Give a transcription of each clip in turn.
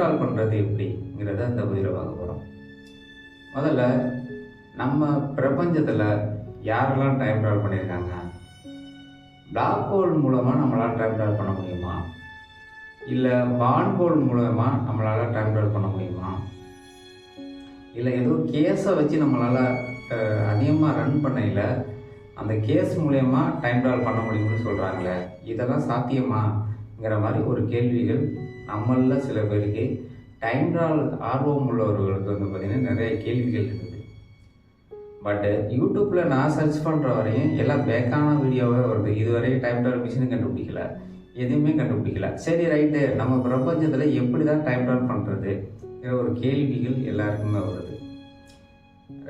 Travel பண்ணுறது எப்படிங்கிறத இந்த உயிர பார்க்க போகிறோம் முதல்ல நம்ம பிரபஞ்சத்தில் யாரெல்லாம் டைம் ட்ராவல் பண்ணியிருக்காங்க பிளாக் ஹோல் மூலமாக நம்மளால் டைம் ட்ராவல் பண்ண முடியுமா? இல்லை வான் ஹோல் மூலமாக நம்மளால் டைம் ட்ராவல் பண்ண முடியுமா? இல்லை ஏதோ கேஸை வச்சு நம்மளால் அதிகமாக ரன் பண்ணையில் அந்த கேஸ் மூலயமா டைம் ட்ராவல் பண்ண முடியும்னு சொல்கிறாங்களே இதெல்லாம் சாத்தியமாங்கிற மாதிரி ஒரு கேள்விகள் நம்மளில் சில பேருக்கு டைம் ட்ராவல் ஆர்வம் உள்ளவர்களுக்கு வந்து பார்த்திங்கன்னா நிறைய கேள்விகள் இருக்குது. பட்டு யூடியூப்பில் நான் சர்ச் பண்ணுற வரையும் எல்லாம் பேக்கான வீடியோவே வருது. இதுவரையும் டைம் ட்ராவல் மிஷின் கண்டுபிடிக்கல. எதுவுமே கண்டுபிடிக்கல. சரி ரைட்டு நம்ம பிரபஞ்சத்தில் எப்படி தான் டைம் ட்ராவல் பண்ணுறது ஒரு கேள்விகள் எல்லாருக்குமே வருது.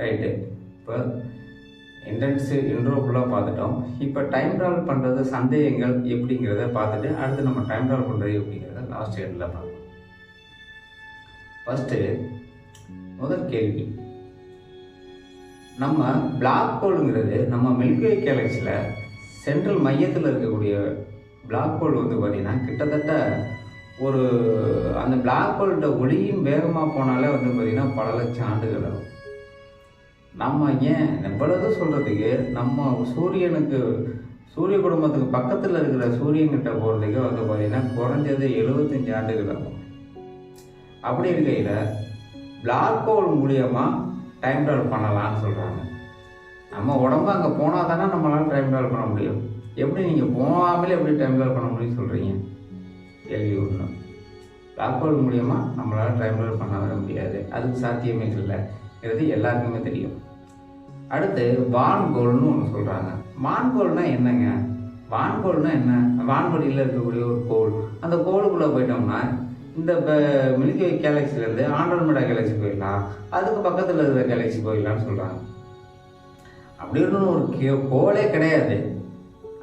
ரைட்டு இப்போ என்ட்ரன்ஸு இன்ட்ரோஃபுல்லாக பார்த்துட்டோம். இப்போ டைம் ட்ராவல் பண்ணுறது சந்தேகங்கள் எப்படிங்கிறத பார்த்துட்டு அடுத்து நம்ம டைம் ட்ராவல் பண்ணுறது எப்படிங்கிறத லாஸ்ட் எண்டில் பார்க்கலாம் ஃபஸ்ட்டு முதல் கேள்வி. நம்ம பிளாக் ஹோலுங்கிறது நம்ம மில்க்வே கேலக்ஸியில் சென்ட்ரல் மையத்தில் இருக்கக்கூடிய பிளாக் ஹோல் வந்து பார்த்திங்கன்னா கிட்டத்தட்ட ஒரு அந்த பிளாக் ஹோல்கிட்ட ஒளியும் வேகமாக போனாலே வந்து பார்த்திங்கன்னா பல லட்சம் ஆண்டுகள் ஆகும். நம்ம ஏன் எவ்வளவு சொல்கிறதுக்கு நம்ம சூரியனுக்கு சூரிய குடும்பத்துக்கு பக்கத்தில் இருக்கிற சூரியன்கிட்ட போகிறதுக்கு வந்து பார்த்திங்கன்னா குறைஞ்சது எழுபத்தஞ்சு ஆண்டுகள் ஆகும். அப்படி இருக்கையில் பிளாக் ஹோல் மூலியமாக டைம் ட்ராவல் பண்ணலாம்னு சொல்கிறாங்க நம்ம உடம்பு அங்கே போனால் தானே நம்மளால் டைம் ட்ராவல் பண்ண முடியும். எப்படி நீங்கள் போகாமலே எப்படி டைம் ட்ராவல் பண்ண முடியும்னு சொல்கிறீங்க கேள்வி ஒன்று பிளாக் ஹோல் மூலியமாக நம்மளால் டைம் ட்ராவல் பண்ண முடியாது. அதுக்கு சாத்தியமே இல்லைங்கிறது எல்லாருக்குமே தெரியும். அடுத்து வான்கோல்னு ஒன்று சொல்கிறாங்க வான்கோல்னா என்னங்க? வான்கோல்னா என்ன? வான்வெளியில் இருக்கக்கூடிய ஒரு கோல் அந்த கோலுக்குள்ளே போயிட்டோம்னா இந்த மில்கி வே கேலக்சிலேருந்து ஆண்ட்ரோமேடா கேலக்சி போயிடலாம். அதுக்கு பக்கத்தில் இருக்கிற கேலக்சி போயிடலாம்னு சொல்கிறாங்க அப்படி ஒரு கே கோலே கிடையாது.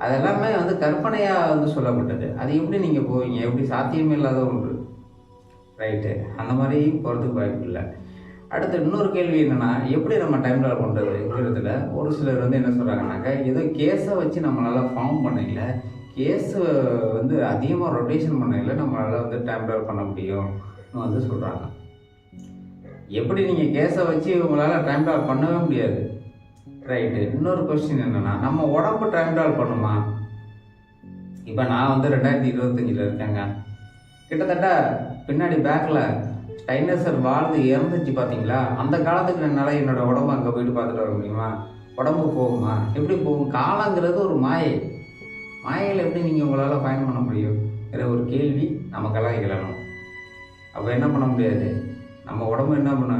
அதெல்லாமே வந்து கற்பனையாக வந்து சொல்லப்பட்டது. அது எப்படி நீங்கள் போவீங்க? எப்படி சாத்தியமே இல்லாத ஒன்று. ரைட்டு அந்த மாதிரி போகிறதுக்கு வாய்ப்பு இல்லை. அடுத்து இன்னொரு கேள்வி என்னென்னா எப்படி நம்ம டைம் ட்ராவல் பண்ணுறதுங்கிறதுல ஒரு சிலர் வந்து என்ன சொல்கிறாங்கனாக்கா ஏதோ கேஸை வச்சு நம்மளால் ஃபார்ம் பண்ணல. கேஸு வந்து அதிகமாக ரொட்டேஷன் பண்ணையில் நம்மளால் வந்து டைம் ட்ராவல் பண்ண முடியும்னு வந்து சொல்கிறாங்க எப்படி நீங்கள் கேஸை வச்சு உங்களால் டைம் ட்ராவல் பண்ணவே முடியாது? ரைட்டு இன்னொரு கொஸ்டின் என்னென்னா நம்ம உடம்பு டைம் ட்ராவல் பண்ணுமா? இப்போ நான் வந்து ரெண்டாயிரத்தி இருபத்தஞ்சில் இருக்கேங்க. கிட்டத்தட்ட பின்னாடி பேக்கில் டைனோசர் வாழ்ந்து இறந்துச்சு பார்த்தீங்களா அந்த காலத்துக்கு என்னால் என்னோட உடம்பு அங்கே போயிட்டு பார்த்துட்டு வர முடியுமா? உடம்பு போகுமா? எப்படி போகும்? காலங்கிறது ஒரு மாயை. மாயையில் எப்படி நீங்கள் உங்களால் பயணம் பண்ண முடியும்? ஒரு கேள்வி நமக்கெல்லாம் எழணும் அப்போ என்ன பண்ண முடியாது? நம்ம உடம்பு என்ன பண்ண?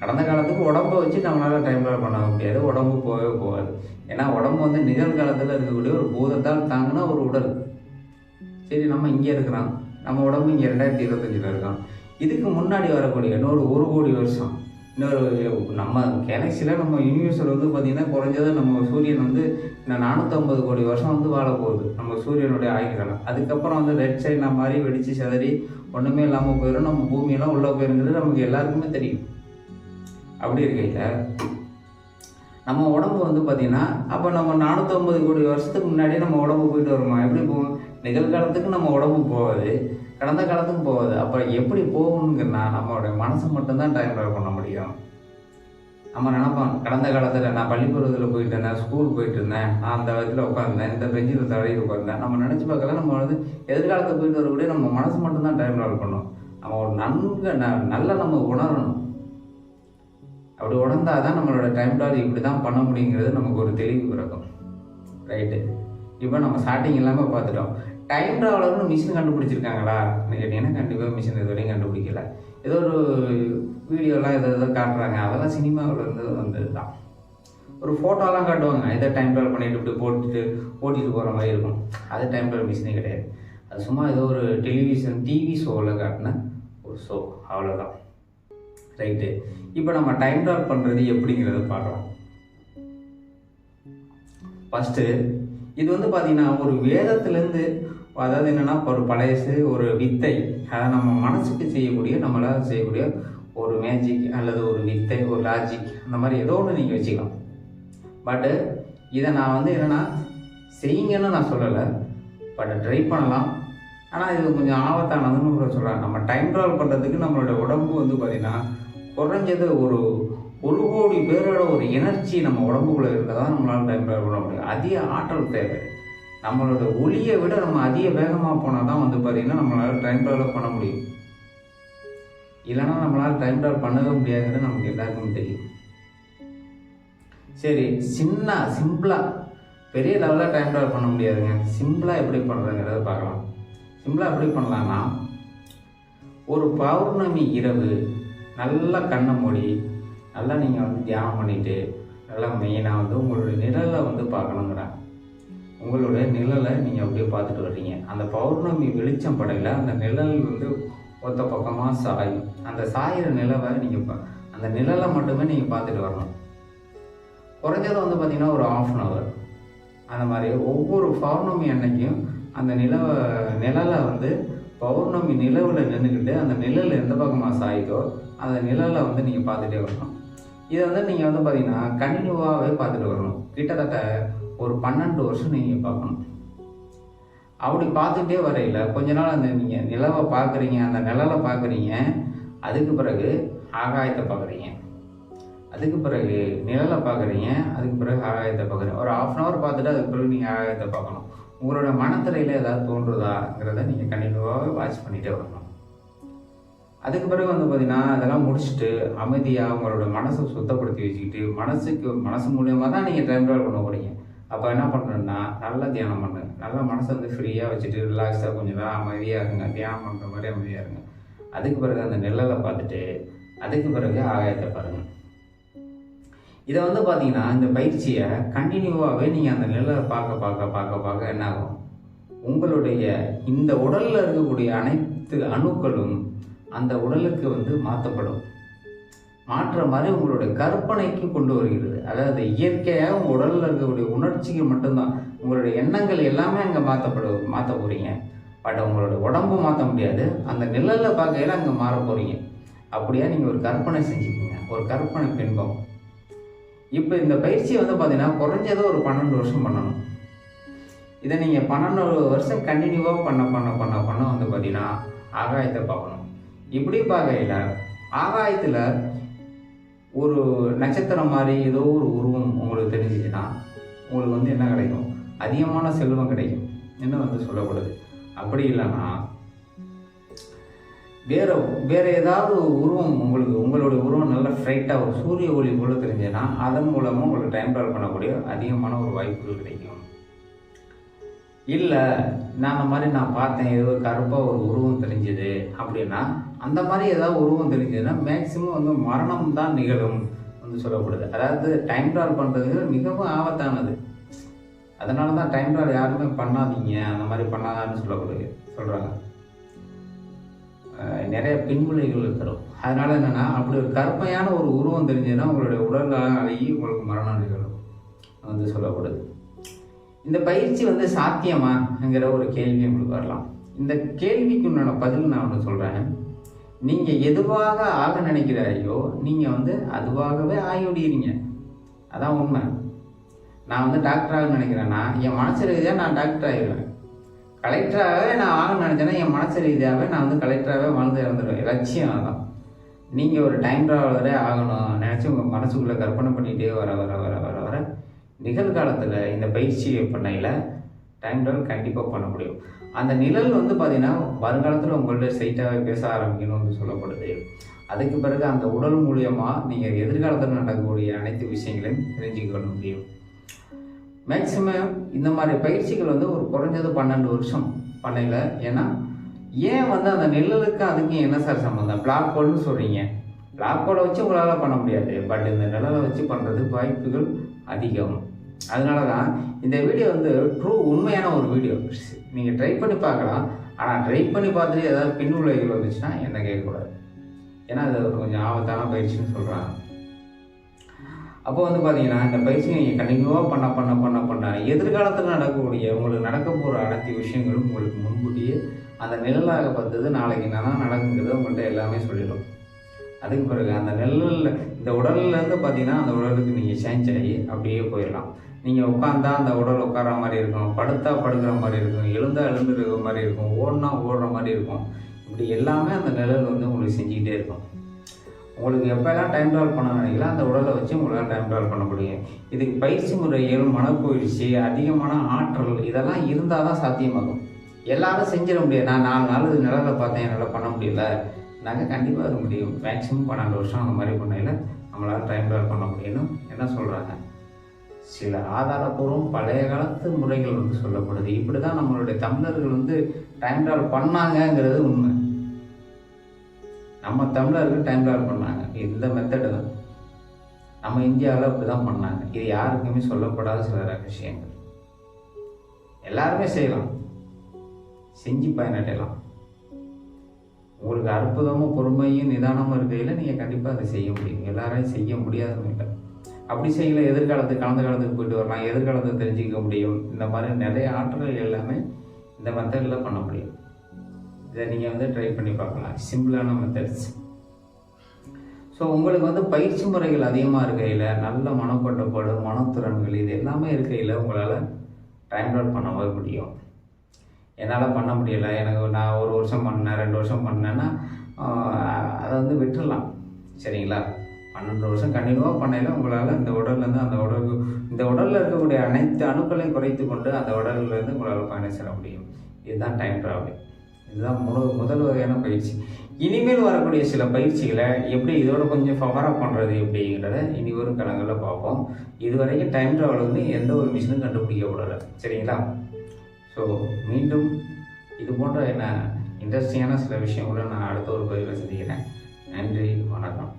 கடந்த காலத்துக்கு உடம்பை வச்சு நம்மளால் டைம் ட்ராவல் பண்ண முடியாது. உடம்பு போகவே போகாது. ஏன்னா உடம்பு வந்து நிகழ்காலத்தில் இருக்கக்கூடிய ஒரு பூதத்தால் தாங்கினா ஒரு உடல். சரி நம்ம இங்கே இருக்கிறோம். நம்ம உடம்பு இங்கே ரெண்டாயிரத்தி இருபத்தஞ்சில் இருக்கோம். இதுக்கு முன்னாடி வரக்கூடிய இன்னொரு ஒரு கோடி வருஷம். இன்னொரு நம்ம கேலக்சியில் நம்ம யூனிவர்ஸில் வந்து பார்த்திங்கன்னா குறைஞ்சது நம்ம சூரியன் வந்து இன்னும் நானூற்றம்பது கோடி வருஷம் வந்து வாழ போகுது. நம்ம சூரியனுடைய ஆயுள்காலம் அதுக்கப்புறம் வந்து ரெட் சைனா மாதிரி வெடித்து செதறி ஒன்றுமே இல்லாமல் போயிடும் நம்ம பூமியெல்லாம் உள்ளே போயிருங்கிறது நமக்கு எல்லாருக்குமே தெரியும். அப்படி இருக்கையில் நம்ம உடம்பு வந்து பார்த்திங்கன்னா அப்போ நம்ம நானூற்றம்பது கோடி வருஷத்துக்கு முன்னாடியே நம்ம உடம்பு போயிட்டு வருமா? எப்படி போகும்? நிகழ்காலத்துக்கு நம்ம உடம்பு போகாது. கடந்த காலத்துக்கும் போகாது. அப்போ எப்படி போகணுங்கன்னா நம்மளுடைய மனசு மட்டும்தான் டைம் ட்ராவல் பண்ண முடியும். நம்ம நினைப்போம் கடந்த காலத்தில் நான் பள்ளிப்பருவத்தில் போயிட்டு இருந்தேன் ஸ்கூல் போயிட்டு இருந்தேன் நான் அந்த இடத்துல உட்காந்தேன் இந்த பெஞ்சில் தடையில் உட்காந்தேன் நம்ம நினச்சி பார்க்கல நம்ம வந்து எதிர்காலத்தை போயிட்டு வரக்கூடிய நம்ம மனசு மட்டும்தான் டைம் ட்ராவல் பண்ணணும் நம்ம ஒரு நன்கு ந நல்லா நம்ம உணரணும். அப்படி உணர்ந்தால் தான் நம்மளோட டைம் ட்ராவல் இப்படி தான் பண்ண முடியுங்கிறது நமக்கு ஒரு தெளிவு பிறக்கும். ரைட்டு இப்போ நம்ம ஸ்டார்டிங் இல்லாமல் பார்த்துட்டோம். டைம் ட்ராவலர்னு மிஷின் கண்டுபிடிச்சிருக்காங்களா? கேட்டிங்கன்னா கண்டிப்பாக மிஷின் இது வரையும் கண்டுபிடிக்கல. ஏதோ ஒரு வீடியோலாம் எதோ எதோ காட்டுறாங்க. அதெல்லாம் சினிமாவில் இருந்து வந்தது தான் ஒரு ஃபோட்டோலாம் காட்டுவாங்க. இதை டைம் ட்ராவல் பண்ணிட்டு இப்படி போட்டுட்டு ஓட்டிட்டு போகிற மாதிரி இருக்கும். அது டைம் ட்ராவல் மிஷினே கிடையாது. அது சும்மா ஏதோ ஒரு டெலிவிஷன் டிவி ஷோவில் காட்டின ஒரு ஷோ அவ்வளோதான் ரைட்டு இப்போ நம்ம டைம் ட்ராவல் பண்ணுறது எப்படிங்கிறத பார்க்கலாம். ஃபஸ்ட்டு இது வந்து பார்த்திங்கன்னா ஒரு வேதத்துலேருந்து அதாவது என்னென்னா ஒரு பழையசு ஒரு வித்தை அதை நம்ம மனசுக்கு செய்யக்கூடிய நம்மளால் செய்யக்கூடிய ஒரு மேஜிக் அல்லது ஒரு வித்தை ஒரு லாஜிக் அந்த மாதிரி ஏதோ ஒன்று நீங்கள் வச்சுக்கலாம். பட்டு இதை நான் வந்து என்னென்னா செய்யுங்கன்னு நான் சொல்லலை. பட் ட்ரை பண்ணலாம். ஆனால் இது கொஞ்சம் ஆபத்தானதுன்னு கூட சொல்கிறாங்க நம்ம டைம் ட்ராவல் பண்ணுறதுக்கு நம்மளோட உடம்பு வந்து பார்த்திங்கன்னா குறைஞ்சது ஒரு ஒரு கோடி பேரோட ஒரு எனர்ஜி நம்ம உடம்புக்குள்ளே இருந்தால் தான் நம்மளால் டைம் ட்ராவல் பண்ண முடியும். அதிக ஆற்றல் தேவை. நம்மளோட ஒளியை விட நம்ம அதிக வேகமாக போனால் தான் வந்து பார்த்திங்கன்னா நம்மளால் டைம் ட்ராவல் பண்ண முடியும். இல்லைன்னா நம்மளால் டைம் ட்ராவல் பண்ணவே முடியாதுன்னு நமக்கு எல்லாருக்கும் தெரியும். சரி சின்ன சிம்பிளாக பெரிய லெவலில் டைம் ட்ராவல் பண்ண முடியாதுங்க. சிம்பிளாக எப்படி பண்ணுறதுங்கிறத பார்க்கலாம். சிம்பிளாக எப்படி பண்ணலான்னா ஒரு பௌர்ணமி இரவு நல்லா கண்ணை மூடி நல்லா நீங்கள் வந்து தியானம் பண்ணிவிட்டு நல்லா மெயினாக வந்து உங்களுடைய நிழலை வந்து பார்க்கணுங்கிறேன் உங்களுடைய நிழலை நீங்கள் அப்படியே பார்த்துட்டு வர்றீங்க. அந்த பௌர்ணமி வெளிச்சம் படையில் அந்த நிழல் வந்து ஒத்த பக்கமாக சாயும். அந்த சாயிற நிலவை நீங்கள் அந்த நிழலை மட்டுமே நீங்கள் பார்த்துட்டு வரணும். குறைஞ்சது வந்து பார்த்திங்கன்னா ஒரு ஆஃப் அன் ஹவர் அந்த மாதிரி ஒவ்வொரு பௌர்ணமி அன்னைக்கும் அந்த நிலவை நிழலை வந்து பௌர்ணமி நிலவில் நின்றுக்கிட்டு அந்த நிழல் எந்த பக்கமாக சாயுதோ அந்த நிழலை வந்து நீங்கள் பார்த்துட்டே வரணும். இதை வந்து நீங்கள் வந்து பார்த்தீங்கன்னா கண்டினியூவாகவே பார்த்துட்டு வரணும். கிட்டத்தட்ட ஒரு பன்னெண்டு வருஷம் நீங்கள் பார்க்கணும். அப்படி பார்த்துட்டே வரையில் கொஞ்ச நாள் அந்த நீங்கள் நிலவை பார்க்குறீங்க அந்த நிழலை பார்க்குறீங்க அதுக்கு பிறகு ஆகாயத்தை பார்க்குறீங்க. அதுக்கு பிறகு நிழலை பார்க்குறீங்க அதுக்கு பிறகு ஆகாயத்தை பார்க்குறீங்க. ஒரு ஆஃப் அன் ஹவர் பார்த்துட்டு அதுக்கு பிறகு நீங்கள் ஆகாயத்தை பார்க்கணும். உங்களோட மனத்திரையில் ஏதாவது தோன்றுதாங்கிறத நீங்கள் கண்டினியூவாகவே வாட்ச் பண்ணிகிட்டே வரணும். அதுக்கு பிறகு வந்து பார்த்தீங்கன்னா அதெல்லாம் முடிச்சுட்டு அமைதியாக உங்களோட மனசை சுத்தப்படுத்தி வச்சுக்கிட்டு மனசுக்கு மனசு மூலியமாக தான் நீங்கள் டைம் ட்ராவல் பண்ண போகிறீங்க அப்போ என்ன பண்ணுறேன்னா நல்லா தியானம் பண்ணுங்க நல்லா மனசை வந்து ஃப்ரீயாக வச்சுட்டு ரிலாக்ஸாக கொஞ்சம் நேரம் அமைதியாக இருங்க. தியானம் பண்ணுற மாதிரி அமைதியாக இருங்க. அதுக்கு பிறகு அந்த நிழலை பார்த்துட்டு அதுக்கு பிறகு ஆகாயத்தை பாருங்கள் இதை வந்து பார்த்தீங்கன்னா இந்த பயிற்சியை கண்டினியூவாகவே நீங்கள் அந்த நிழலை பார்க்க பார்க்க பார்க்க பார்க்க என்ன ஆகும்? உங்களுடைய இந்த உடலில் இருக்கக்கூடிய அனைத்து அணுக்களும் அந்த உடலுக்கு வந்து மாற்றப்படும் மாற்ற மாதிரி உங்களுடைய கற்பனைக்கு கொண்டு வருகிறது. அதாவது இயற்கையாக உங்கள் உடலில் இருக்கக்கூடிய உணர்ச்சிக்கு மட்டும்தான். உங்களுடைய எண்ணங்கள் எல்லாமே அங்கே மாற்றப்படு மாற்ற போகிறீங்க பட் உங்களோட உடம்பு மாற்ற முடியாது. அந்த நிழலில் பார்க்கையில அங்கே மாற போகிறீங்க அப்படியே நீங்கள் ஒரு கற்பனை செஞ்சுக்கீங்க. ஒரு கற்பனை பின்பம். இப்போ இந்த பயிற்சியை வந்து பார்த்தீங்கன்னா குறைஞ்சது ஒரு பன்னெண்டு வருஷம் பண்ணணும். இதை நீங்கள் பன்னெண்டு வருஷம் கண்டினியூவாக பண்ண பண்ண பண்ண பண்ண வந்து பார்த்தீங்கன்னா ஆகாயத்தை பார்க்கணும். இப்படி பார்க்கையில் ஆகாயத்தில் ஒரு நட்சத்திரம் மாதிரி ஏதோ ஒரு உருவம் உங்களுக்கு தெரிஞ்சிச்சுன்னா உங்களுக்கு வந்து என்ன கிடைக்கும்? அதிகமான செல்வம் கிடைக்கும் என்ன வந்து சொல்லப்படுது. அப்படி இல்லைன்னா வேற வேற ஏதாவது உருவம் உங்களுக்கு உங்களுடைய உருவம் நல்ல ஃப்ரைட்டாக ஒரு சூரிய ஒளி போல தெரிஞ்சதுன்னா அதன் மூலமாக உங்களுக்கு டைம் ட்ராவல் பண்ணக்கூடிய அதிகமான ஒரு வாய்ப்புகள் கிடைக்கும். இல்லை நான் அந்த மாதிரி நான் பார்த்தேன் ஏதோ கருப்பாக ஒரு உருவம் தெரிஞ்சுது அப்படின்னா அந்த மாதிரி ஏதாவது உருவம் தெரிஞ்சதுன்னா மேக்சிமம் வந்து மரணம் தான் நிகழும் வந்து சொல்லப்படுது. அதாவது டைம் ட்ராவல் பண்ணுறது மிகவும் ஆபத்தானது. அதனால தான் டைம் ட்ராவல் யாருமே பண்ணாதீங்க அந்த மாதிரி பண்ணாதான்னு சொல்லப்படுது சொல்கிறாங்க நிறைய பின்விளைவுகள் தரும் அதனால என்னென்னா அப்படி ஒரு கற்பையான ஒரு உருவம் தெரிஞ்சதுன்னா உங்களுடைய உடல் அழகி உங்களுக்கு மரணம் நிகழும் வந்து சொல்லப்படுது. இந்த பயிற்சி வந்து சாத்தியமாங்கிற ஒரு கேள்வி உங்களுக்கு வரலாம். இந்த கேள்விக்கு உண்டான பதில் நான் ஒன்று சொல்கிறேன் நீங்கள் எதுவாக ஆக நினைக்கிறாயோ நீங்கள் வந்து அதுவாகவே ஆகிவிடுறீங்க அதான் உண்மை. நான் வந்து டாக்டர் ஆக நினைக்கிறேன்னா என் மனசு ரீதியாக நான் டாக்டர் ஆகிடுவேன். கலெக்டராகவே நான் ஆக நினச்சேன்னா என் மனசு ரீதியாகவே நான் வந்து கலெக்டராகவே வாழ்ந்து இறந்துடுவேன். லட்சியம் அதான். நீங்கள் ஒரு டைம் ட்ராவலரே ஆகணும். நினச்சி உங்கள் மனசுக்குள்ளே கற்பனை பண்ணிகிட்டே வர வர வர வர வர நிகழ்காலத்தில் இந்த பயிற்சியை பண்ணையில் டைம் ட்ராவல் கண்டிப்பாக பண்ண முடியும். அந்த நிழல் வந்து பார்த்திங்கன்னா வருங்காலத்தில் உங்கள்ட்ட ஸ்ட்ரைட்டாகவே பேச ஆரம்பிக்கணும்னு வந்து சொல்லப்படுது. அதுக்கு பிறகு அந்த உடல் மூலியமாக நீங்கள் எதிர்காலத்தில் நடக்கக்கூடிய அனைத்து விஷயங்களையும் தெரிஞ்சுக்கொள்ள முடியும். மேக்சிமம் இந்த மாதிரி பயிற்சிகள் வந்து ஒரு குறைஞ்சது பன்னெண்டு வருஷம் பண்ணையில். ஏன்னா ஏன் வந்து அந்த நிழலுக்கு அதுக்கும் என்ன சார் சம்மந்தம் பிளாக் ஹோல்னு சொல்கிறீங்க பிளாக் ஹோலை வச்சு உங்களால் பண்ண முடியாது. பட் இந்த நிழலை வச்சு பண்ணுறது வாய்ப்புகள் அதிகம். அதனால தான் இந்த வீடியோ வந்து ட்ரூ உண்மையான ஒரு வீடியோ. நீங்கள் ட்ரை பண்ணி பார்க்கலாம். ஆனால் ட்ரை பண்ணி பார்த்துட்டு ஏதாவது பின்னுளைகள் வந்துச்சுன்னா என்ன கேட்கக்கூடாது. ஏன்னா அது ஒரு கொஞ்சம் ஆபத்தான பயிற்சின்னு சொல்கிறாங்க அப்போ வந்து பார்த்தீங்கன்னா இந்த பயிற்சி நீங்கள் கண்டினியூவாக பண்ண பண்ண பண்ண பண்ண எதிர்காலத்தில் நடக்கக்கூடிய உங்களுக்கு நடக்க போகிற அனைத்து விஷயங்களும் உங்களுக்கு முன்கூட்டியே அந்த நிழலாக பார்த்தது நாளைக்கு என்னென்னா நடக்குங்கிறத உங்கள்கிட்ட எல்லாமே சொல்லிடும். அதுக்கு பிறகு அந்த நெல்லில் இந்த உடல்லேருந்து பார்த்தீங்கன்னா அந்த உடலுக்கு நீங்கள் சேஞ்ச் ஆகி அப்படியே போயிடலாம் நீங்கள் உட்காந்தா அந்த உடல் உட்கார மாதிரி இருக்கும் படுத்தா படுக்கிற மாதிரி இருக்கும் எழுந்தா எழுந்துருக்கிற மாதிரி இருக்கும் ஓடினா ஓடுற மாதிரி இருக்கும். இப்படி எல்லாமே அந்த நிழல் வந்து உங்களுக்கு செஞ்சுக்கிட்டே இருக்கும். உங்களுக்கு எப்போல்லாம் டைம் ட்ராவல் பண்ண நினைக்கலாம் அந்த உடலை வச்சு உங்களால் டைம் ட்ராவல் பண்ண முடியும். இதுக்கு பயிற்சி முறைகள் மனப்பயிற்சி அதிகமான ஆற்றல் இதெல்லாம் இருந்தால் தான் சாத்தியமாகும். எல்லாரும் செஞ்சிட முடியாது. நான் நாலு நாள் நிழலை நிழலில் பார்த்தேன் என்னால் பண்ண முடியல. நாங்கள் கண்டிப்பாக வர முடியும். மேக்ஸிமம் பன்னெண்டு வருஷம் அந்த மாதிரி பண்ணையில் நம்மளால் டைம் ட்ராவல் பண்ண முடியும்னு என்ன சொல்கிறாங்க சில ஆதாரப்பூர்வம் பழைய காலத்து முறைகள் வந்து சொல்லப்படுது. இப்படி தான் நம்மளுடைய தமிழர்கள் வந்து டைம் ட்ராவல் பண்ணாங்கங்கிறது உண்மை. நம்ம தமிழர்கள் டைம் ட்ராவல் பண்ணாங்க. இந்த மெத்தடு தான். நம்ம இந்தியாவில் அப்படி தான் பண்ணாங்க. இது யாருக்குமே சொல்லப்படாத சில விஷயங்கள் எல்லாருமே செய்யலாம். செஞ்சு பயனடையலாம். உங்களுக்கு அற்புதமும் பொறுமையும் நிதானமும் இருக்கையில் நீங்கள் கண்டிப்பாக அதை செய்ய முடியும். எல்லாரையும் செய்ய முடியாதுன்னு இல்லை அப்படி செய்யல எதிர்காலத்துக்கு கலந்த காலத்துக்கு போயிட்டு வரலாம் எதிர்காலத்தை தெரிஞ்சுக்க முடியும். இந்த மாதிரி நிறைய ஆற்றல்கள் எல்லாமே இந்த மெத்தடில் பண்ண முடியும். இதை நீங்கள் வந்து ட்ரை பண்ணி பார்க்கலாம். சிம்பிளான மெத்தட்ஸ் ஸோ உங்களுக்கு வந்து பயிற்சி முறைகள் அதிகமாக இருக்கையில் நல்ல மனக்கட்டுப்பாடு மனத்திறன்கள் இது எல்லாமே இருக்கையில் உங்களால் டைம் அவுட் பண்ண முடியும். என்னால் பண்ண முடியலை. எனக்கு நான் ஒரு வருஷம் பண்ணேன் ரெண்டு வருஷம் பண்ணேன்னா அதை வந்து விட்டுறலாம். சரிங்களா? பன்னெண்டு வருஷம் கண்டினியூவாக பண்ணையில் உங்களால் இந்த உடல்லேருந்து அந்த உடல் இந்த உடலில் இருக்கக்கூடிய அனைத்து அணுக்களையும் குறைத்து கொண்டு அந்த உடல்லேருந்து உங்களால் பயணம் செல்ல முடியும். இதுதான் டைம் ட்ராவலிங் இதுதான் முழு முதல் வகையான பயிற்சி. இனிமேல் வரக்கூடிய சில பயிற்சிகளை எப்படி இதோட கொஞ்சம் ஃபவரப் பண்ணுறது எப்படிங்கிறத இனி வரும் காலங்களில் பார்ப்போம். இதுவரைக்கும் டைம் ட்ராவலுக்கு எந்த ஒரு மிஷினும் கண்டுபிடிக்கப்படலை சரிங்களா? ஸோ மீண்டும் இது போன்ற என்ன இன்ட்ரெஸ்டிங்கான சில விஷயங்களை நான் அடுத்த ஒரு பதிவில் சந்திக்கிறேன். நன்றி வணக்கம்.